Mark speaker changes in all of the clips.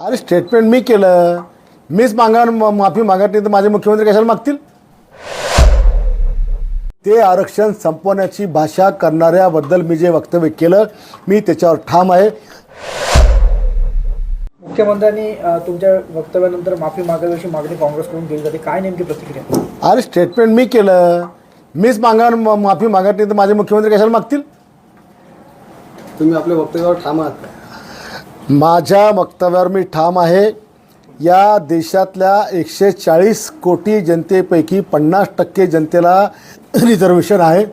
Speaker 1: अरे स्टेटमेंट मी केलं. मीच मागा माफी मागत नाही तर माझे मुख्यमंत्री कशाला मागतील? ते आरक्षण संपवण्याची भाषा करणाऱ्याबद्दल मी जे वक्तव्य केलं मी त्याच्यावर ठाम आहे.
Speaker 2: मुख्यमंत्र्यांनी अ, तुमच्या वक्तव्यानंतर माफी मागावी अशी मागणी काँग्रेसकडून केली जाते. काय नेमकी प्रतिक्रिया?
Speaker 1: अरे स्टेटमेंट मी केलं. मीच मागा म- माफी मागत नाही तर माझे मुख्यमंत्री कशाला मागतील?
Speaker 3: तुम्ही आपल्या वक्तव्यावर ठाम आहात का?
Speaker 1: माझ्या वक्तव्यावर मी ठाम आहे. या देशातल्या एकशे चाळीस कोटी जनतेपैकी पन्नास टक्के जनतेला रिझर्वेशन आहे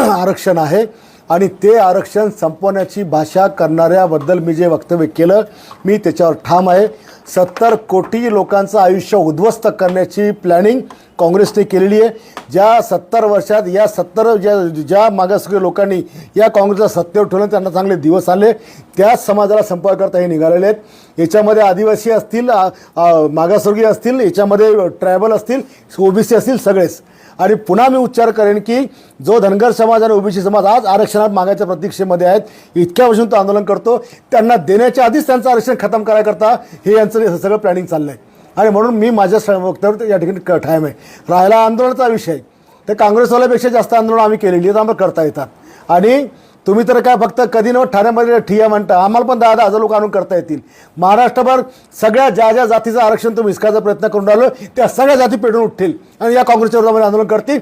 Speaker 1: आरक्षण आहे. आणि ते आरक्षण संपवण्याची भाषा करणाऱ्याबद्दल मी जे वक्तव्य केलं मी त्याच्यावर ठाम आहे. सत्तर कोटी लोकांचं आयुष्य उद्ध्वस्त करण्याची प्लॅनिंग काँग्रेसने केलेली आहे. ज्या सत्तर वर्षात या सत्तर ज्या ज्या मागासवर्गीय लोकांनी या काँग्रेसला सत्तेवर ठेवलं त्यांना चांगले दिवस आले. त्याच समाजाला संपर्क करता हे निघालेले आहेत. याच्यामध्ये आदिवासी असतील मागासवर्गीय असतील याच्यामध्ये ट्रायबल असतील ओबीसी असतील सगळेच. आणि पुन्हा मी उच्चार करेन की जो धनगर समाज आणि ओबीसी समाज आज आरक्षणात मागायच्या प्रतीक्षेमध्ये आहेत इतक्या वर्षून तो आंदोलन करतो त्यांना देण्याच्या आधीच त्यांचं आरक्षण खतम करायकरता हे यांचं हे सगळं प्लॅनिंग चाललं आहे आणि म्हणून मी माझ्या वक्तव्य या ठिकाणी क- आहे. राहिला आंदोलनाचा विषय. तर काँग्रेसवाल्यापेक्षा जास्त आंदोलन आम्ही केलेली आहेत आम्हाला करता येतात. आणि तुम्ही तर काय फक्त कधी न ठाण्यामध्ये ठिया म्हणता आम्हाला पण दहा दहा हजार लोक आणून करता येतील. महाराष्ट्रभर सगळ्या ज्या ज्या जातीचं आरक्षण तुम्ही हिसकायचा प्रयत्न करून राहिलो त्या सगळ्या जाती पेटून उठतील आणि या काँग्रेसच्या विरोधामध्ये आंदोलन करतील.